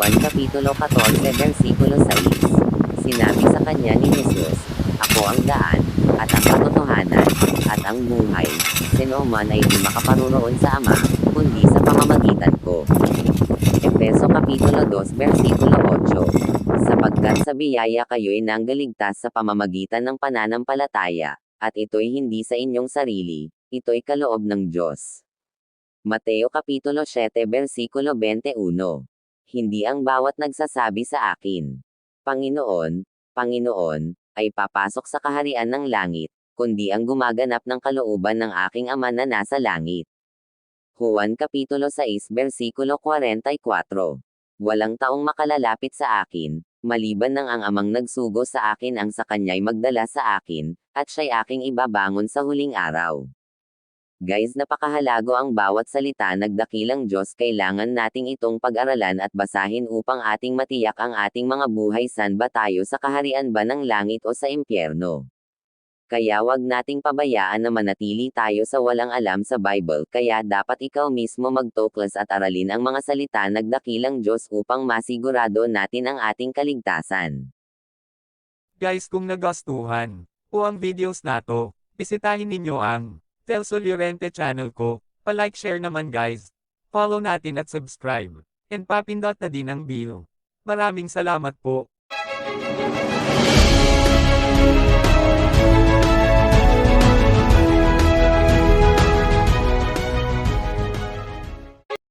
Kapitulo 14 versikulo 6 Sinabi sa kanya ni Jesus, Ako ang daan, at ang katotohanan, at ang buhay. Sino man ay di makaparuroon sa Ama, kundi sa pamamagitan ko. Efeso Kapitulo 2 versikulo 8 Sapagkat sa biyaya kayo'y nanggaligtas sa pamamagitan ng pananampalataya, at ito'y hindi sa inyong sarili, ito'y kaloob ng Diyos. Mateo Kapitulo 7 versikulo 21 Hindi ang bawat nagsasabi sa akin, Panginoon, Panginoon, ay papasok sa kaharian ng langit, kundi ang gumaganap ng kalooban ng aking Ama na nasa langit. Juan Kapitulo 6 versikulo 44 Walang taong makalalapit sa akin, maliban ng ang amang nagsugo sa akin ang sa kanya'y magdala sa akin, at siya'y aking ibabangon sa huling araw. Guys napakahalago ang bawat salita nagdakilang Diyos kailangan nating itong pag-aralan at basahin upang ating matiyak ang ating mga buhay san ba tayo sa kaharian ba ng langit o sa impyerno. Kaya wag nating pabayaan na manatili tayo sa walang alam sa Bible kaya dapat ikaw mismo magtuklas at aralin ang mga salita nagdakilang Diyos upang masigurado natin ang ating kaligtasan. Guys kung nagustuhan po ang videos nato, bisitahin ninyo ang Telso Llorente channel ko, pa-like share naman guys. Follow natin at subscribe. And papindot na din ang bell. Maraming salamat po.